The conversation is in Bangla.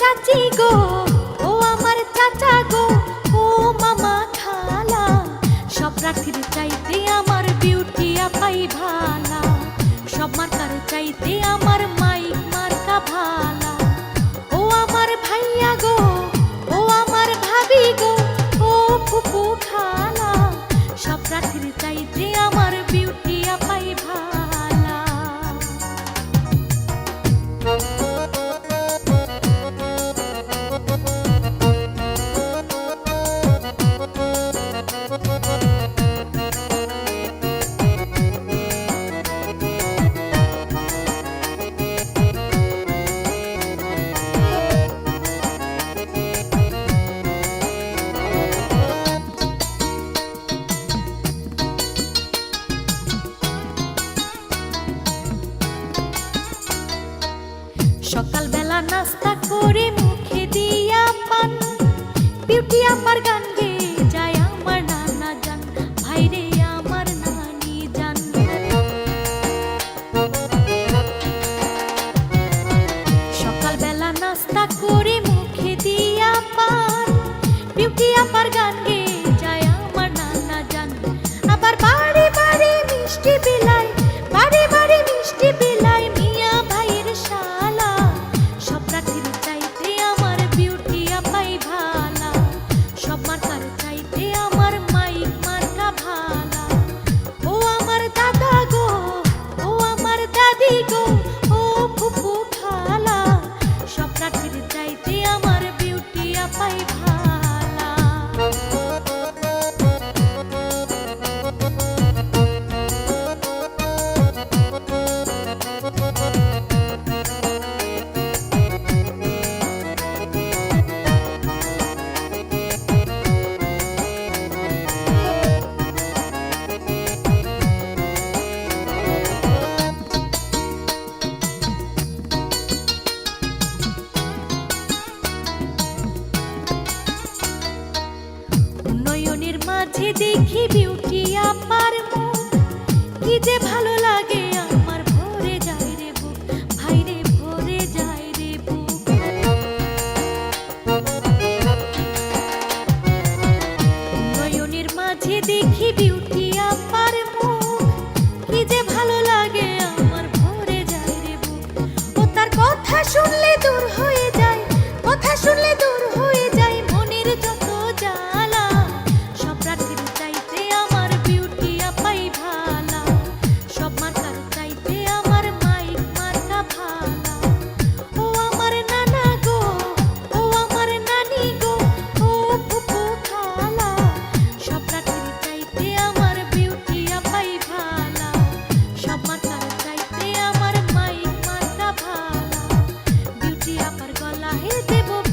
চাচি গো। আমার চাচা গো। ও মামা খালা, সব রাখির চাইতে আমার বিউটি আপাই ভালা। সব মার্কার চাইতে আমার মাইক মার্কা ভালা। ও আমার ভাইয়া গো, ও আমার ভাবি গো, ও ফুপু খালা। সব রাখির চাইতে আমার সকালবেলা নাস্তা করে মুখে দিয়া পান। বিউটি আমার গান গেয়ে যায় আমার নানা আমার সকালবেলা নাস্তা করে মুখে দিয়া পান। বিউটি আপার গান মাঝে দেখি বিউটি আপার মুখ। কি যে ভালো লাগে আমার, ভরে যায় রে বুক। ভাই রে, ভরে যায় রে বুক। নয়নের মাঝে দেখি বিউটি আপার মুখ। কি যে ভালো লাগে আমার, ভরে যায় রে বুক। ও তার কথা শুনলে দূর হয়ে যায়, কথা শুনলে দূর হয়ে মায়ের দেব